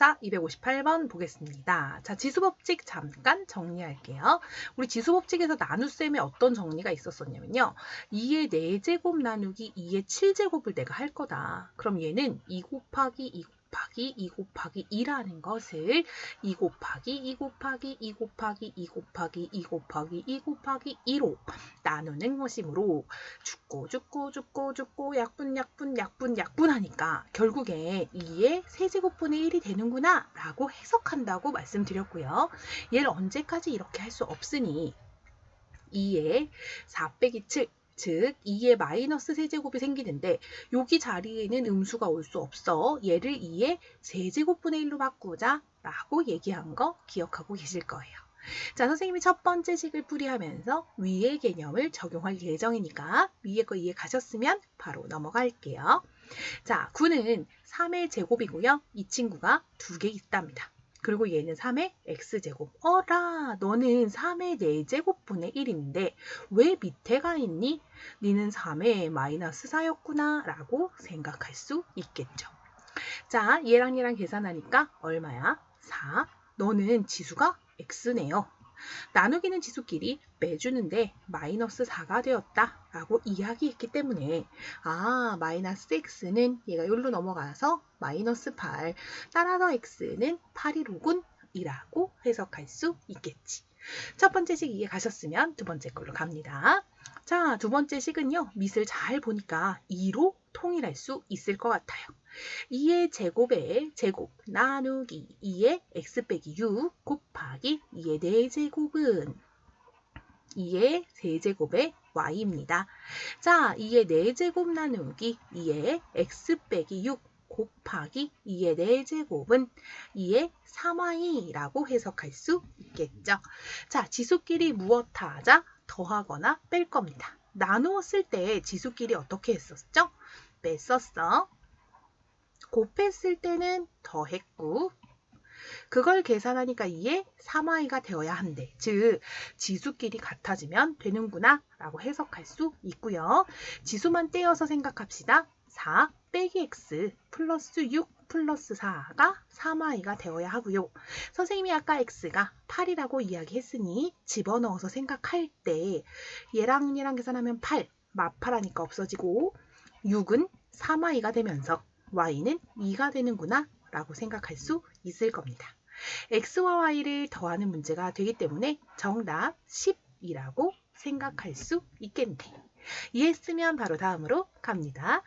자, 258번 보겠습니다. 자, 지수법칙 잠깐 정리할게요. 우리 지수법칙에서 나눗셈에 어떤 정리가 있었었냐면요. 2의 4제곱 나누기 2의 7제곱을 내가 할 거다. 그럼 얘는 2 곱하기 2 곱하기 2 곱하기 2라는 것을 2 곱하기 2 곱하기 2 곱하기 2 곱하기 2 곱하기 2 곱하기 2로 나누는 것이므로 죽고 죽고 죽고 죽고 약분 약분 약분 약분 하니까 결국에 2의 세제곱분의 1이 되는구나 라고 해석한다고 말씀드렸고요. 얘를 언제까지 이렇게 할 수 없으니 2의 4 빼기 7 즉 2의 마이너스 세제곱이 생기는데 여기 자리에는 음수가 올 수 없어 얘를 2의 세제곱분의 1로 바꾸자 라고 얘기한 거 기억하고 계실 거예요. 자, 선생님이 첫 번째 식을 풀이하면서 위의 개념을 적용할 예정이니까 위에 거 이해 가셨으면 바로 넘어갈게요. 자, 9는 3의 제곱이고요. 이 친구가 두 개 있답니다. 그리고 얘는 3의 x제곱. 어라, 너는 3의 4제곱분의 1인데 왜 밑에가 있니? 니는 3의 마이너스 4였구나 라고 생각할 수 있겠죠. 자, 얘랑 얘랑 계산하니까 얼마야? 4. 너는 지수가 x네요. 나누기는 지수끼리 빼주는데 마이너스 4가 되었다 라고 이야기했기 때문에 아 마이너스 x는 얘가 여기로 넘어가서 마이너스 8 따라서 x는 8이로군 이라고 해석할 수 있겠지. 첫 번째 식 이해 가셨으면 두 번째 걸로 갑니다. 자, 두 번째 식은요. 밑을 잘 보니까 2로 통일할 수 있을 것 같아요. 2의 제곱에 제곱 나누기 2의 x 빼기 6 곱하기 2의 4제곱은 2의 세제곱의 y입니다. 자, 2의 4제곱 나누기 2의 x 빼기 6 곱하기 2의 4제곱은 2의 3y라고 해석할 수 있겠죠. 자, 지수끼리 무엇하자? 더하거나 뺄 겁니다. 나누었을 때 지수끼리 어떻게 했었죠? 뺐었어. 곱했을 때는 더했고 그걸 계산하니까 2의 3i가 되어야 한대. 즉 지수끼리 같아지면 되는구나 라고 해석할 수 있고요. 지수만 떼어서 생각합시다. 4 빼기 x 플러스 6 플러스 4가 3i가 되어야 하고요. 선생님이 아까 x가 8이라고 이야기했으니 집어넣어서 생각할 때 얘랑 얘랑 계산하면 8, 마파라니까 없어지고 6은 3i가 되면서 y는 2가 되는구나 라고 생각할 수 있을 겁니다. x와 y를 더하는 문제가 되기 때문에 정답 10이라고 생각할 수 있겠네. 이해했으면 바로 다음으로 갑니다.